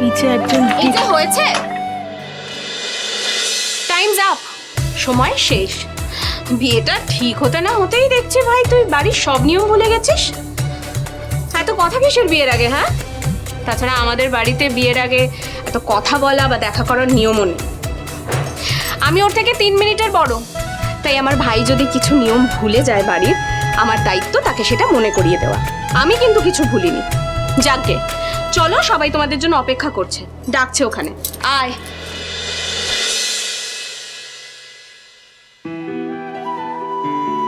নিচে একজন এই যে হয়েছে। টাইমস আপ সময় শেষ। বিয়েটা ঠিক হতে না হতেই দেখছি ভাই তুই বাড়ির সব নিয়ম ভুলে গেছিস? এত কথা কিসের বিয়ের আগে হ্যাঁ? তাছাড়া আমাদের বাড়িতে বিয়ের আগে এত কথা বলা বা দেখা করার নিয়মও নেই। আমি ওর থেকে তিন মিনিটের বড়। তাই আমার ভাই যদি কিছু নিয়ম ভুলে যায় বাড়ির আমার দায়িত্ব তাকে সেটা মনে করিয়ে দেওয়া। আমি কিন্তু কিছু ভুলিনি। যাকে চলো সবাই তোমাদের জন্য অপেক্ষা করছে। ডাকছে ওখানে। আয়।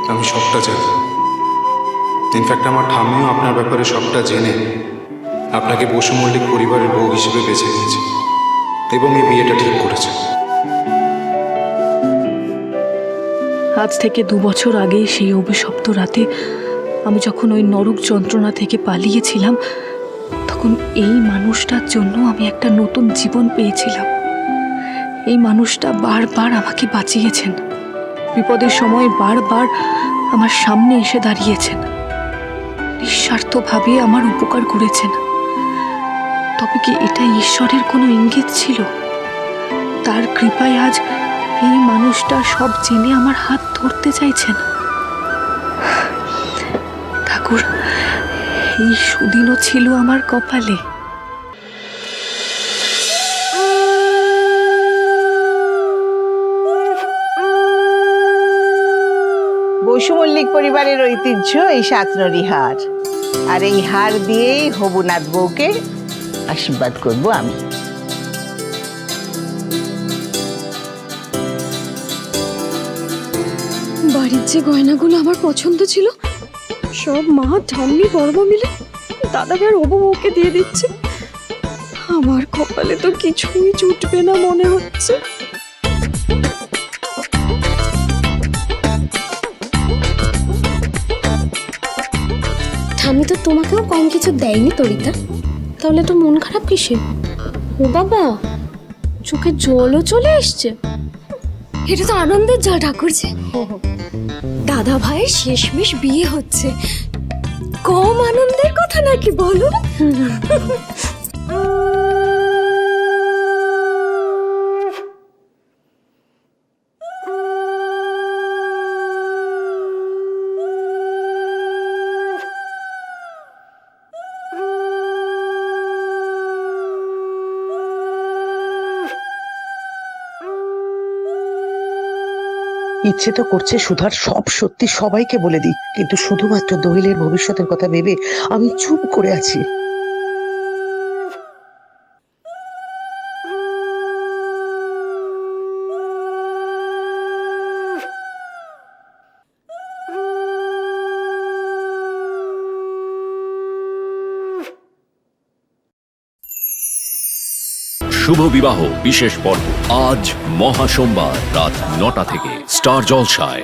আমি সবটা জানি। ইনফ্যাক্ট আমার ঠাম্মিও আপনার ব্যাপারে সবটা জেনে আপনাকে বসু মল্লিক পরিবারের বউ হিসেবে বেছে নিয়েছে এবং এই বিয়েটা ঠিক করেছে। আজ থেকে দু বছর আগে সেই অভিশপ্ত রাতে আমি যখন ওই নরক যন্ত্রণা থেকে পালিয়েছিলাম তখন এই মানুষটার জন্য আমি একটা নতুন জীবন পেয়েছিলাম। এই মানুষটা বারবার আমাকে বাঁচিয়েছেন। বিপদের সময় বারবার আমার সামনে এসে দাঁড়িয়েছেন। নিঃস্বার্থভাবে আমার উপকার করেছেন। তবে কি এটা ঈশ্বরের কোনো ইঙ্গিত ছিল? তার কৃপায় আজ এই মানুষটা সব জেনে আমার হাত ধরতে চাইছেন। ঠাকুর এই সুদিনও ছিল আমার কপালে। বসু মল্লিক পরিবারের ঐতিহ্য এই সাতনরি হার। আর এই হার দিয়েই হবুনাথ বউকে আশীর্বাদ করব আমি। বাড়ির যে গয়নাগুলো আমার পছন্দ ছিল সব মা ঠাম্মি বড়মা মিলে দাদা ভাইয়ের অবু বউকে দিয়ে দিচ্ছে। আমার কপালে তো কিছুই জুটবে না মনে হচ্ছে। ঠামি তো তোমাকেও কম কিছু দেয়নি তরিতা। তাহলে তো মন খারাপ কিসে ও বাবা চোখে জলও চলে এসছে এটা তো আনন্দের যা ঠাকুরজি। দাদা ভাইয়ের শেষমেশ বিয়ে হচ্ছে। কম আনন্দের কথা নাকি বলো? ইচ্ছে তো করছে সুধার সব সত্যি সবাইকে বলে দিই কিন্তু শুধুমাত্র দহিলের ভবিষ্যতের কথা ভেবে আমি চুপ করে আছি। শুভ বিবাহ বিশেষ পর্ব। আজ মহাসোমবার রাত নটা থেকে। স্টার জলসায়।